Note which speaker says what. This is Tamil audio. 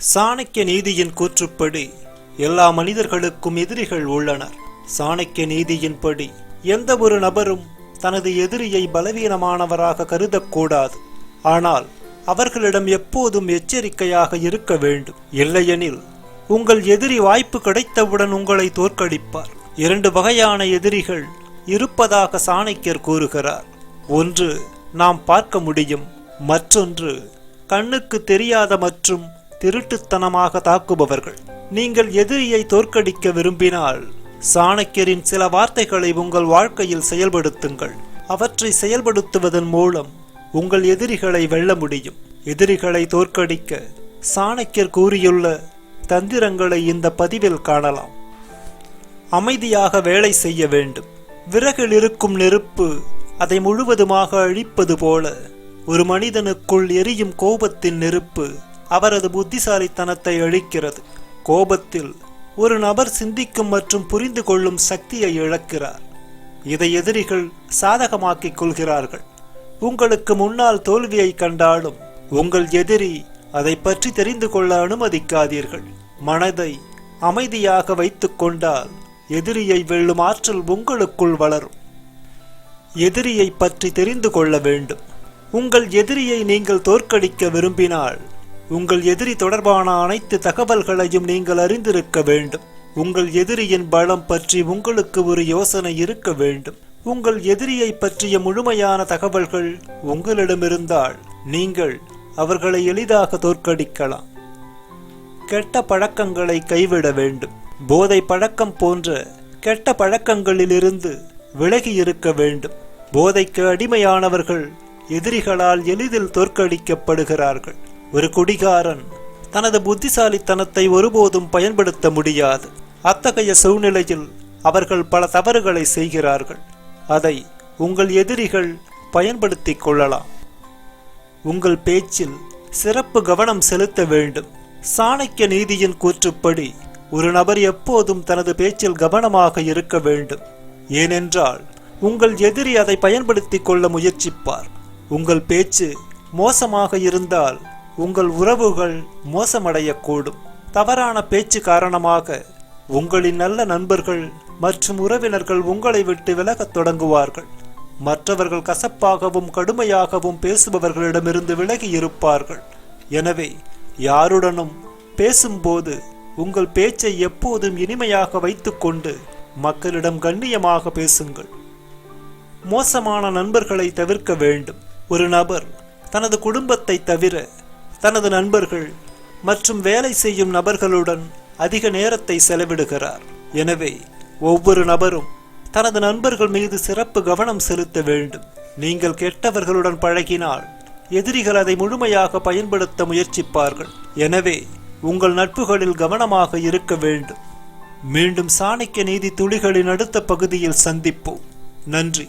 Speaker 1: சாணக்கிய நீதியின் கூற்றுப்படி எல்லா மனிதர்களுக்கும் எதிரிகள் உள்ளனர். சாணக்கிய நீதியின்படி எந்த ஒரு நபரும் தனது எதிரியை பலவீனமானவராக கருதக்கூடாது. ஆனால் அவர்களிடம் எப்போதும் எச்சரிக்கையாக இருக்க வேண்டும். இல்லையெனில் உங்கள் எதிரி வாய்ப்பு கிடைத்தவுடன் உங்களை தோற்கடிப்பார். இரண்டு வகையான எதிரிகள் இருப்பதாக சாணக்கியர் கூறுகிறார். ஒன்று நாம் பார்க்க முடியும். மற்றொன்று கண்ணுக்கு தெரியாத மற்றும் திருட்டுத்தனமாக தாக்குபவர்கள். நீங்கள் எதிரியை தோற்கடிக்க விரும்பினால் சாணக்கியரின் சில வார்த்தைகளை உங்கள் வாழ்க்கையில் செயல்படுத்துங்கள். அவற்றை செயல்படுத்துவதன் மூலம் உங்கள் எதிரிகளை வெல்ல முடியும். எதிரிகளை தோற்கடிக்க சாணக்கியர் கூறியுள்ள தந்திரங்களை இந்த பதிவில் காணலாம். அமைதியாக வேலை செய்ய வேண்டும். விறகில் இருக்கும் நெருப்பு அதை முழுவதுமாக அழிப்பது போல ஒரு மனிதனுக்குள் எரியும் கோபத்தின் நெருப்பு அவரது புத்திசாலித்தனத்தை அழிக்கிறது. கோபத்தில் ஒரு நபர் சிந்திக்கும் மற்றும் புரிந்து கொள்ளும் சக்தியை இழக்கிறார். இதை எதிரிகள் சாதகமாக்கிக் கொள்கிறார்கள். உங்களுக்கு முன்னால் தோல்வியை கண்டாலும் உங்கள் எதிரி அதை பற்றி தெரிந்து கொள்ள அனுமதிக்காதீர்கள். மனதை அமைதியாக வைத்துக்கொண்டால் எதிரியை வெல்லும் ஆற்றல் உங்களுக்குள் வளரும். எதிரியை பற்றி தெரிந்து கொள்ள வேண்டும். உங்கள் எதிரியை நீங்கள் தோற்கடிக்க விரும்பினால் உங்கள் எதிரி தொடர்பான அனைத்து தகவல்களையும் நீங்கள் அறிந்திருக்க வேண்டும். உங்கள் எதிரியின் பலம் பற்றி உங்களுக்கு ஒரு யோசனை இருக்க வேண்டும். உங்கள் எதிரியை பற்றிய முழுமையான தகவல்கள் உங்களிடமிருந்தால் நீங்கள் அவர்களை எளிதாக தோற்கடிக்கலாம். கெட்ட பழக்கங்களை கைவிட வேண்டும். போதை பழக்கம் போன்ற கெட்ட பழக்கங்களிலிருந்து விலகி இருக்க வேண்டும். போதைக்கு அடிமையானவர்கள் எதிரிகளால் எளிதில் தோற்கடிக்கப்படுகிறார்கள். ஒரு குடிகாரன் தனது புத்திசாலித்தனத்தை ஒருபோதும் பயன்படுத்த முடியாது. அத்தகைய சூழ்நிலையில் அவர்கள் பல தவறுகளை செய்கிறார்கள். அதை உங்கள் எதிரிகள் பயன்படுத்திக் கொள்ளலாம். உங்கள் பேச்சில் சிறப்பு கவனம் செலுத்த வேண்டும். சாணக்கிய நீதியின் கூற்றுப்படி ஒரு நபர் எப்போதும் தனது பேச்சில் கவனமாக இருக்க வேண்டும். ஏனென்றால் உங்கள் எதிரி அதை பயன்படுத்திக் கொள்ள முயற்சிப்பார். உங்கள் பேச்சு மோசமாக இருந்தால் உங்கள் உறவுகள் மோசமடையக்கூடும். தவறான பேச்சு காரணமாக உங்களின் நல்ல நண்பர்கள் மற்றும் உறவினர்கள் உங்களை விட்டு விலகத் தொடங்குவார்கள். மற்றவர்கள் கசப்பாகவும் கடுமையாகவும் பேசுபவர்களிடமிருந்து விலகி இருப்பார்கள். எனவே யாருடனும் பேசும்போது உங்கள் பேச்சை எப்போதும் இனிமையாக வைத்துக்கொண்டு மக்களிடம் கண்ணியமாக பேசுங்கள். மோசமான நண்பர்களை தவிர்க்க வேண்டும். ஒரு நபர் தனது குடும்பத்தை தவிர தனது நண்பர்கள் மற்றும் வேலை செய்யும் நபர்களுடன் அதிக நேரத்தை செலவிடுகிறார். எனவே ஒவ்வொரு நபரும் தனது நண்பர்கள் மீது சிறப்பு கவனம் செலுத்த வேண்டும். நீங்கள் கெட்டவர்களுடன் பழகினால் எதிரிகள் அதை முழுமையாக பயன்படுத்த முயற்சிப்பார்கள். எனவே உங்கள் நட்புகளில் கவனமாக இருக்க வேண்டும். மீண்டும் சாணிக்க நீதி துளிகளின் அடுத்த பகுதியில் சந்திப்போம். நன்றி.